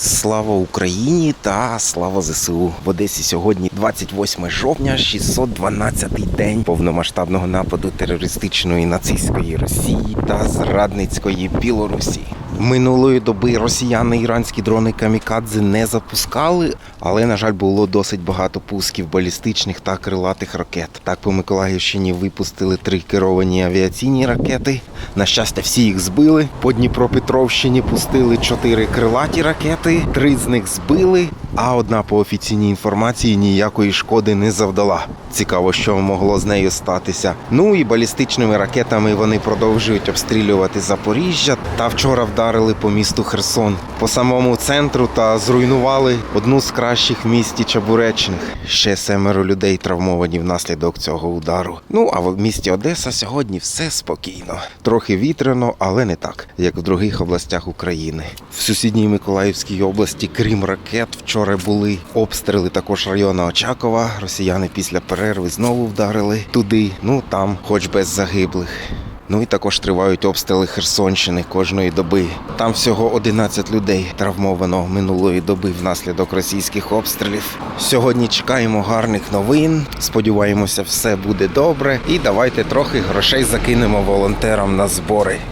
Слава Україні та слава ЗСУ в Одесі сьогодні 28 жовтня, 612-й день повномасштабного нападу терористичної нацистської Росії та зрадницької Білорусі. Минулої доби росіяни іранські дрони камікадзе не запускали, але на жаль було досить багато пусків балістичних та крилатих ракет. Так по Миколаївщині випустили три керовані авіаційні ракети. На щастя, всі їх збили. По Дніпропетровщині пустили чотири крилаті ракети, три з них збили, а одна по офіційній інформації ніякої шкоди не завдала. Цікаво, що могло з нею статися. Ну і балістичними ракетами вони продовжують обстрілювати Запоріжжя. Та вчора вдарили по місту Херсон по самому центру та зруйнували одну з кращих в місті Чабуречних. Ще семеро людей травмовані внаслідок цього удару. Ну а в місті Одеса сьогодні все спокійно. Трохи вітряно, але не так, як в других областях України. В сусідній Миколаївській області, крім ракет, вчора були обстріли також району Очакова. Росіяни після перерви знову вдарили туди. Ну там, хоч без загиблих. Ну і також тривають обстріли Херсонщини кожної доби. Там всього 11 людей травмовано минулої доби внаслідок російських обстрілів. Сьогодні чекаємо гарних новин. Сподіваємося, все буде добре. І давайте трохи грошей закинемо волонтерам на збори.